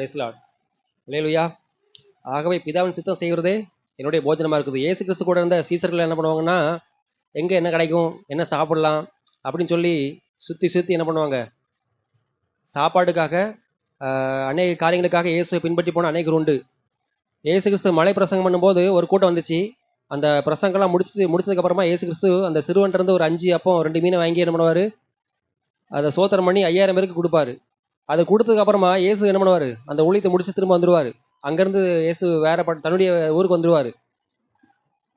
இல்லையா ஆகவே பிதாவின் சித்தம் செய்கிறதே என்னுடைய போஜனமாக இருக்குது. ஏசு கிறிஸ்து கூட இருந்த சீசர்கள் என்ன பண்ணுவாங்கன்னா எங்கே என்ன கிடைக்கும்? என்ன சாப்பிடலாம்? அப்படின்னு சொல்லி சுற்றி சுற்றி என்ன பண்ணுவாங்க? சாப்பாட்டுக்காக அநேக காரியங்களுக்காக இயேசுவை பின்பற்றி போன அநேகர் உண்டு. ஏசு கிறிஸ்து மலை பிரசங்கம் பண்ணும்போது ஒரு கூட்டம் வந்துச்சு. அந்த பிரசங்கெல்லாம் முடிச்சுட்டு முடிச்சதுக்கப்புறமா ஏசு கிறிஸ்து அந்த சிறுவன்ட்ட ஒரு அஞ்சு அப்போ ரெண்டு மீனை வாங்கி என்ன பண்ணுவார்? அதை சோத்திரம் பண்ணி ஐயாயிரம் பேருக்கு கொடுப்பாரு. அதை கொடுத்ததுக்கு அப்புறமா இயேசு என்ன பண்ணுவார்? அந்த ஊழியத்தை முடிச்சு திரும்ப வந்துடுவார் அங்கேருந்து இயேசு வேற பட் தன்னுடைய ஊருக்கு வந்துடுவார்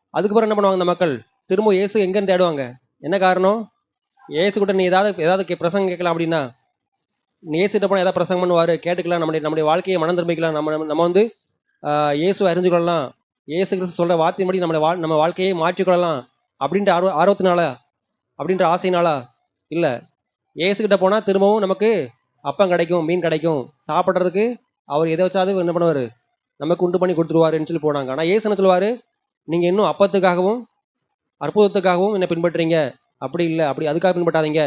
அதுக்கப்புறம் என்ன பண்ணுவாங்க அந்த மக்கள்? திரும்ப இயேசு எங்கேருந்து தேடுவாங்க? என்ன காரணம்? இயேசு கூட நீ ஏதாவது ஏதாவது கே- பிரசங்கம் கேட்கலாம் அப்படின்னா நீ இயேசுகிட்ட போனால் ஏதாவது பிரசங்கம் பண்ணுவார் கேட்டுக்கலாம். நம்முடைய நம்முடைய வாழ்க்கையை மனம் திரும்பிக்கலாம். நம்ம நம்ம- வந்து இயேசு இயேசுவை அறிஞ்சு கொள்ளலாம். இயேசு கிறிஸ்து சொல்ற வார்த்தையின்படி நம்மளை வாழ் நம்ம வாழ்க்கையை மாற்றிக்கொள்ளலாம். அப்படின்ற ஆர்வ ஆர்வத்தினால? அப்படின்ற ஆசையினாலா? இல்லை. இயேசுகிட்ட போனால் திரும்பவும் நமக்கு அப்பம் கிடைக்கும் மீன் கிடைக்கும் சாப்பிட்றதுக்கு அவர் எதை வச்சாவது என்ன பண்ணுவார்? நமக்கு உண்டு பண்ணி கொடுத்துருவாருன்னு சொல்லி போனாங்க. ஆனால் இயேசு சொல்லுவார்? நீங்கள் இன்னும் அப்பத்துக்காகவும் அற்புதத்துக்காகவும் என்னை பின்பற்றுறீங்க. அப்படி இல்லை. அப்படி அதுக்காக பின்பற்றாதீங்க.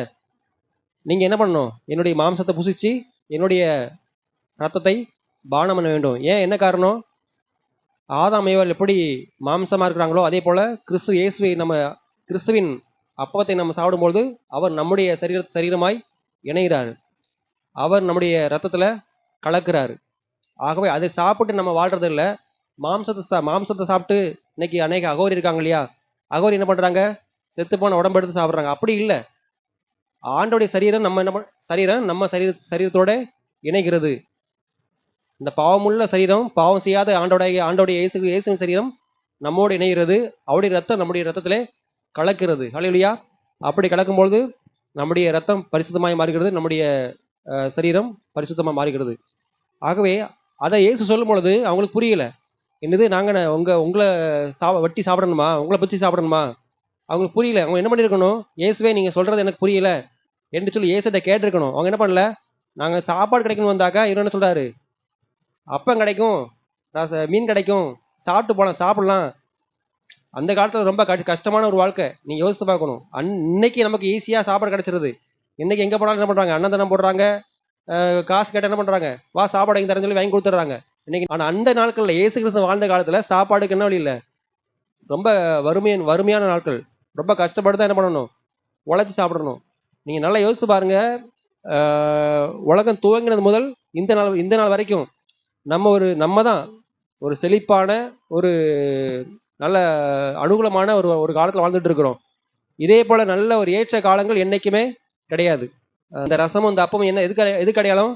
நீங்கள் என்ன பண்ணணும்? என்னுடைய மாம்சத்தை புசிச்சு என்னுடைய ரத்தத்தை பானம் பண்ண வேண்டும். ஏன்? என்ன காரணம்? ஆதாம் ஏவாள் எப்படி மாம்சமாக இருக்கிறாங்களோ அதே போல் கிறிஸ்து இயேசுவை நம்ம கிறிஸ்துவின் அப்பத்தை நம்ம சாப்பிடும்பொழுது அவர் நம்முடைய சரீர சரீரமாய் இணைகிறார். அவர் நம்முடைய ரத்தத்தில் கலக்கிறார். ஆகவே அதை சாப்பிட்டு நம்ம வாழ்றது இல்லை மாம்சத்தை சா மாம்சத்தை சாப்பிட்டு இன்னைக்கு அநேக அகோரி இருக்காங்க இல்லையா? அகோரி என்ன பண்ணுறாங்க செத்து போன உடம்பு எடுத்து சாப்பிட்றாங்க. அப்படி இல்லை. ஆண்டோடைய சரீரம் நம்ம என்ன சரீரம் நம்ம சரீர சரீரத்தோட இணைகிறது. இந்த பாவமுள்ள சரீரம் பாவம் செய்யாத ஆண்டோடைய ஆண்டோடைய இயேசு இயேசுவின் சரீரம் நம்மோடு இணைகிறது. அவருடைய ரத்தம் நம்முடைய ரத்தத்திலே கலக்கிறது. ஹalleluya அப்படி கலக்கும்பொழுது நம்முடைய ரத்தம் பரிசுத்தமாய் மாறுகிறது. நம்முடைய சரீரம் பரிசுத்தமாக மாறுகிறது. ஆகவே அதை இயேசு சொல்லும் பொழுது அவங்களுக்கு புரியல. என்னது நாங்கள் உங்கள் உங்களை சா வட்டி சாப்பிடணுமா? உங்களை பிச்சு சாப்பிடணுமா? அவங்களுக்கு புரியல. அவங்க என்ன பண்ணியிருக்கணும் இயேசுவே நீங்கள் சொல்கிறது எனக்கு புரியல என்று சொல்லி இயேசுகிட்ட கேட்டிருக்கணும். அவங்க என்ன பண்ணல? நாங்கள் சாப்பாடு கிடைக்கணும் வந்தாக்கா இவர் என்ன சொல்கிறாரு அப்பம் கிடைக்கும் நான் மீன் கிடைக்கும் சாப்பிட்டு போகலாம் சாப்பிடலாம். அந்த காலத்தில் ரொம்ப கஷ்ட- கஷ்டமான ஒரு வாழ்க்கை. நீங்கள் யோசித்து பார்க்கணும். அன் இன்னைக்கு நமக்கு ஈஸியாக சாப்பாடு கிடச்சிருது. இன்றைக்கி எங்கே போனாலும் என்ன பண்ணுறாங்க அன்னதானம் போடுறாங்க. காசு கேட்டால் என்ன பண்ணுறாங்க வா சாப்பாடு எங்கே தரேன்னு சொல்லி வாங்கி கொடுத்துட்றாங்க. இன்றைக்கி ஆனால் அந்த நாட்களில் இயேசு கிறிஸ்து வாழ்ந்த காலத்தில் சாப்பாடுக்கு என்ன வழி இல்லை? ரொம்ப வறுமையான வறுமையான நாட்கள். ரொம்ப கஷ்டப்பட்டு தான் என்ன பண்ணணும்? உழைச்சி சாப்பிடணும். நீங்கள் நல்லா யோசித்து பாருங்க. உலகம் துவங்கினது முதல் இந்த நாள் இந்த நாள் வரைக்கும் நம்ம ஒரு நம்ம தான் ஒரு செழிப்பான ஒரு நல்ல அனுகூலமான ஒரு ஒரு காலத்தில் வாழ்ந்துட்டு இருக்கிறோம். இதே போல் நல்ல ஒரு ஏற்ற காலங்கள் என்றைக்குமே கிடையாது. அந்த ரசமும் இந்த அப்பமும் என்ன எதுக்கு எதுக்கு அடையாளம்?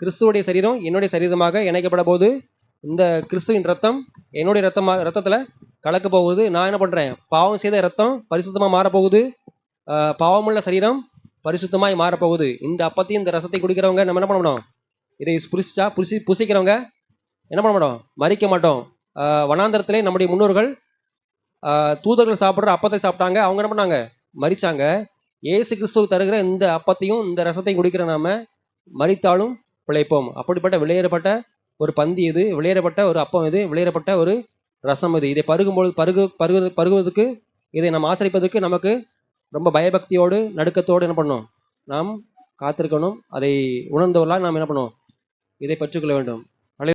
கிறிஸ்துவோடைய சரீரம் என்னுடைய சரீரமாக இணைக்கப்பட போது இந்த கிறிஸ்துவின் ரத்தம் என்னுடைய ரத்தமா ரத்தத்தில் கலக்க போகுது. நான் என்ன பண்ணுறேன் பாவம் செய்த ரத்தம் பரிசுத்தமாக மாறப்போகுது. பாவமுள்ள சரீரம் பரிசுத்தமாய் மாறப்போகுது. இந்த அப்பத்தையும் இந்த ரசத்தை குடிக்கிறவங்க நம்ம என்ன பண்ண மாட்டோம் இதை புரிச்சா புசி புசிக்கிறவங்க என்ன பண்ண மாட்டோம் மறிக்க மாட்டோம். வனாந்தரத்திலே நம்முடைய முன்னோர்கள் தூதர்கள் சாப்பிட்ற அப்பத்தை சாப்பிட்டாங்க. அவங்க என்ன பண்ணாங்க? மறிச்சாங்க. இயேசு கிறிஸ்துவுக்கு தருகிற இந்த அப்பத்தையும் இந்த ரசத்தையும் குடிக்கிற நாம மறித்தாலும் பிழைப்போம். அப்படிப்பட்ட விளையேறப்பட்ட ஒரு பந்தி இது விளையேறப்பட்ட ஒரு அப்பம் இது விளையேறப்பட்ட ஒரு ரசம் இது. இதை பருகும்போது பருகு பருகு பருகுவதற்கு இதை நாம் ஆசரிப்பதற்கு நமக்கு ரொம்ப பயபக்தியோடு நடுக்கத்தோடு என்ன பண்ணணும் நாம் காத்திருக்கணும். அதை உணர்ந்தவர்களாக நாம் என்ன பண்ணுவோம்? இதை பற்றுக்கொள்ள வேண்டும்.